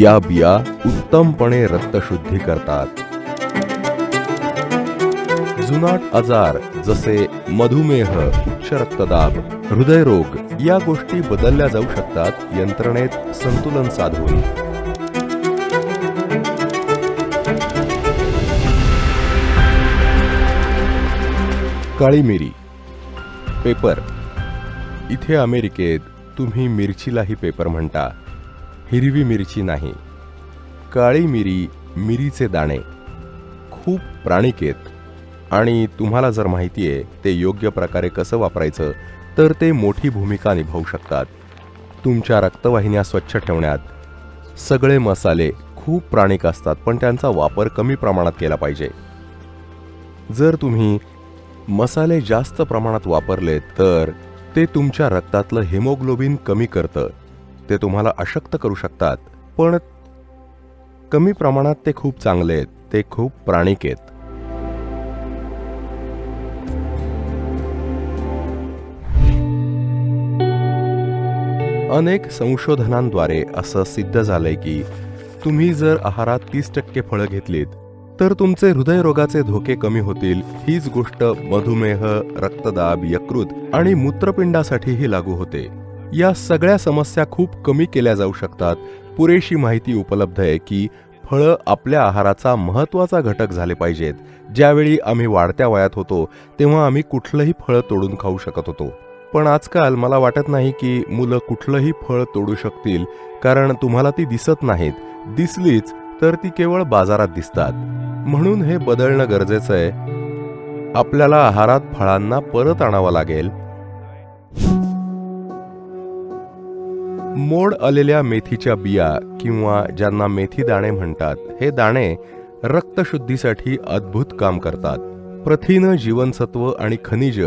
या बिया उत्तमपणे रक्तशुद्धी करतात. जुनाट आजार जसे मधुमेह उच्च रक्तदाब हृदयरोग या गोष्टी बदलल्या जाऊ शकतात यंत्रणेत संतुलन साधून. काळी मिरी. पेपर. इथे अमेरिकेत तुम्ही मिरचीलाही पेपर म्हणता. हिरवी मिरची नाही. काळी मिरी मिरीचे दाणे. खूप प्राणिकेत. आणि तुम्हाला जर माहिती आहे ते योग्य प्रकारे कसं वापरायचं तर ते मोठी भूमिका निभावू शकतात. तुमच्या रक्तवाहिन्या स्वच्छ ठेवण्यात सगळे मसाले खूप प्राणिक असतात पण त्यांचा वापर कमी प्रमाणात केला पाहिजे. जर तुम्ही मसाले जास्त प्रमाणात वापरले तर ते तुमच्या रक्तातलं हेमोग्लोबिन कमी करतं. ते तुम्हाला अशक्त करू शकतात. पण कमी प्रमाणात ते खूप चांगले आहेत. ते खूप प्राणिक आहेत. अनेक संशोधनांद्वारे असं सिद्ध झालंय की तुम्ही जर आहारात तीस टक्के फळं घेतलीत तर तुमचे हृदयरोगाचे धोके कमी होतील. हीच गोष्ट मधुमेह रक्तदाब यकृत आणि मूत्रपिंडासाठीही लागू होते. या सगळ्या समस्या खूप कमी केल्या जाऊ शकतात. पुरेशी माहिती उपलब्ध आहे की फळं आपल्या आहाराचा महत्त्वाचा घटक झाले पाहिजेत. ज्यावेळी आम्ही वाढत्या वयात होतो तेव्हा आम्ही कुठलंही फळं तोडून खाऊ शकत होतो. पण आजकाल मला वाटत नाही की मुलं कुठलंही फळ तोडू शकतील कारण तुम्हाला ती दिसत नाहीत. दिसलीच तर ती केवळ बाजारात दिसतात. म्हणून हे बदलणं गरजेचं आहे. आपल्याला आहारात फळांना परत आणावं लागेल. मोड आलेल्या मेथीच्या बिया किंवा ज्यांना मेथी दाणे म्हणतात हे दाणे रक्तशुद्धीसाठी अद्भुत काम करतात. प्रथिन जीवनसत्व आणि खनिज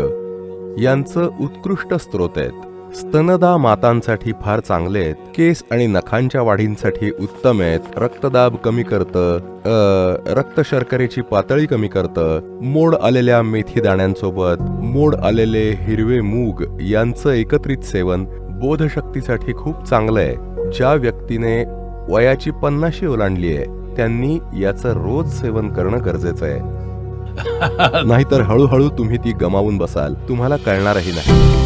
यांचं उत्कृष्ट स्रोत आहेत. स्तनदा मातांसाठी फार चांगले आहेत. केस आणि नखांच्या वाढींसाठी उत्तम आहेत. रक्तदाब कमी करतं रक्त शर्करेची पातळी कमी करतं. मोड आलेल्या मेथी दाण्यांसोबत मोड आलेले हिरवे मूग यांचं एकत्रित सेवन बोधशक्तीसाठी खूप चांगलं आहे. ज्या व्यक्तीने वयाची पन्नाशी ओलांडली आहे त्यांनी याचं रोज सेवन करणं गरजेचं आहे. नाहीतर हळूहळू तुम्ही ती गमावून बसाल. तुम्हाला कळणारही नाही.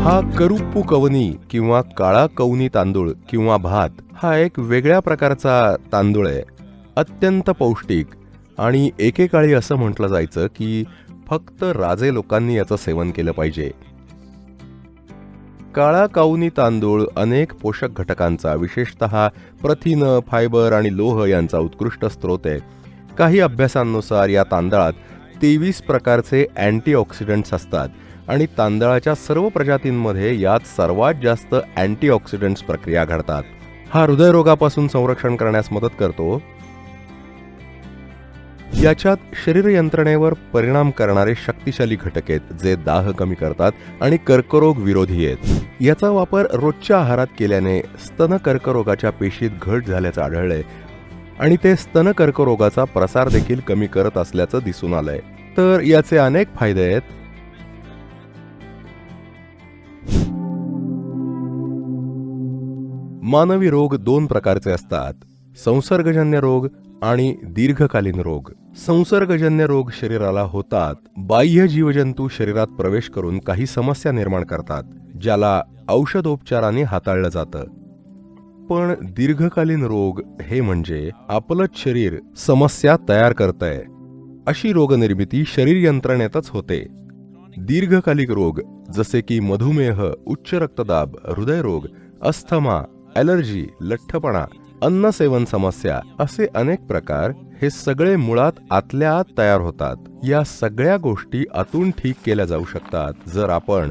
हा करुप्पू कवनी किंवा काळा कवनी तांदूळ किंवा भात हा एक वेगळ्या प्रकारचा तांदूळ आहे. अत्यंत पौष्टिक आणि एकेकाळी असं म्हटलं जायचं की फक्त राजे लोकांनी याचं सेवन केलं पाहिजे. काळा काउनी तांदूळ अनेक पोषक घटकांचा विशेषतः प्रथिन फायबर आणि लोह यांचा उत्कृष्ट स्रोत आहे. काही अभ्यासांनुसार या तांदळात तेवीस प्रकारचे अँटीऑक्सिडंट्स असतात आणि तांदळाच्या सर्व प्रजातींमध्ये यात सर्वात जास्त अँटीऑक्सिडंट्स प्रक्रिया घडतात. हा हृदयरोगापासून संरक्षण करण्यास मदत करतो. याच्यात शरीर यंत्रणेवर परिणाम करणारे शक्तिशाली घटक आहेत जे दाह कमी करतात आणि कर्करोग विरोधी आहेत. याचा वापर रोजच्या आहारात केल्याने स्तन कर्करोगाच्या पेशीत घट झाल्याचं आढळलंय आणि ते स्तन कर्करोगाचा प्रसार देखील कमी करत असल्याचं दिसून आलंय. तर याचे अनेक फायदे आहेत. मानवी रोग दोन प्रकारचे असतात. संसर्गजन्य रोग आणि दीर्घकालीन रोग. संसर्गजन्य रोग शरीराला होतात. बाह्य जीवजंतू शरीरात प्रवेश करून काही समस्या निर्माण करतात ज्याला औषधोपचाराने हाताळलं जातं. पण दीर्घकालीन रोग हे म्हणजे आपलंच शरीर समस्या तयार करतंय. अशी रोगनिर्मिती शरीर यंत्रणेतच होते. दीर्घकालिक रोग जसे की मधुमेह उच्च रक्तदाब हृदयरोग अस्थमा ॲलर्जी लठ्ठपणा अन्न सेवन समस्या असे अनेक प्रकार हे सगळे मुळात आतल्या आत तयार होतात. या सगळ्या गोष्टी आतून ठीक केल्या जाऊ शकतात. जर आपण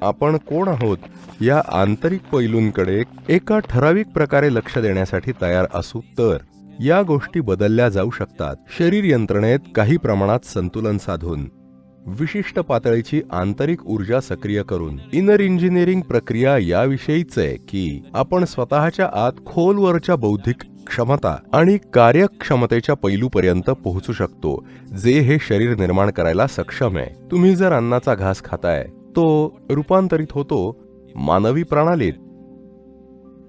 आपण कोण आहोत या आंतरिक पैलूंकडे एका ठराविक प्रकारे लक्ष देण्यासाठी तयार असू तर या गोष्टी बदलल्या जाऊ शकतात. शरीर यंत्रणेत काही प्रमाणात संतुलन साधून. विशिष्ट पातळीची आंतरिक ऊर्जा सक्रिय करून इनर इंजिनिअरिंग प्रक्रिया याविषयीच आहे की आपण स्वतःच्या आत खोलवरच्या बौद्धिक क्षमता आणि कार्यक्षमतेच्या पैलूपर्यंत पोहोचू शकतो जे हे शरीर निर्माण करायला सक्षम आहे. तुम्ही जर अन्नाचा घास खाताय तो रूपांतरित होतो मानवी प्रणालीत.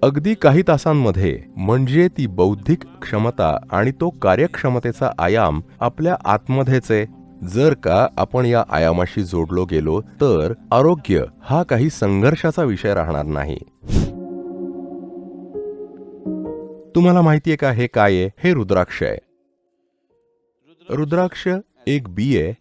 अगदी काही तासांमध्ये म्हणजे ती बौद्धिक क्षमता आणि तो कार्यक्षमतेचा आयाम आपल्या आतमध्येचे जर का आपण या आयामाशी जोडलो गेलो तर आरोग्य हा काही संघर्षाचा विषय राहणार नाही. तुम्हाला माहितीये का हे काय आहे? हे रुद्राक्ष आहे. रुद्राक्ष एक बी आहे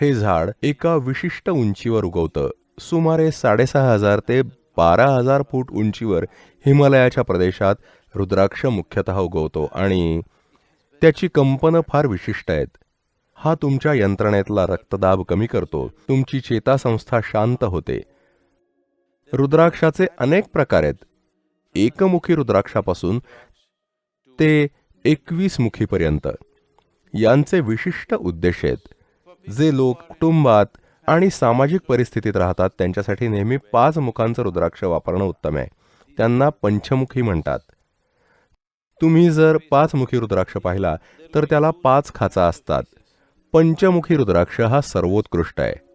हे झाड एका विशिष्ट उंचीवर उगवतं. सुमारे साडेसहा हजार ते बारा हजार फूट उंचीवर हिमालयाच्या प्रदेशात रुद्राक्ष मुख्यतः उगवतो आणि त्याची कंपनं फार विशिष्ट आहेत. हा तुमच्या यंत्रणेतला रक्तदाब कमी करतो. तुमची चेतासंस्था शांत होते. रुद्राक्षाचे अनेक प्रकार आहेत. एकमुखी रुद्राक्षापासून ते एकवीस मुखीपर्यंत यांचे विशिष्ट उद्देश आहेत. जे लोक कुटुंबात आणि सामाजिक परिस्थितीत राहतात त्यांच्यासाठी नेहमी पाच मुखांचं रुद्राक्ष वापरणं उत्तम आहे. त्यांना पंचमुखी म्हणतात. तुम्ही जर पाचमुखी रुद्राक्ष पाहिला तर त्याला पाच खाचा असतात. पंचमुखी रुद्राक्ष हा सर्वोत्कृष्ट आहे.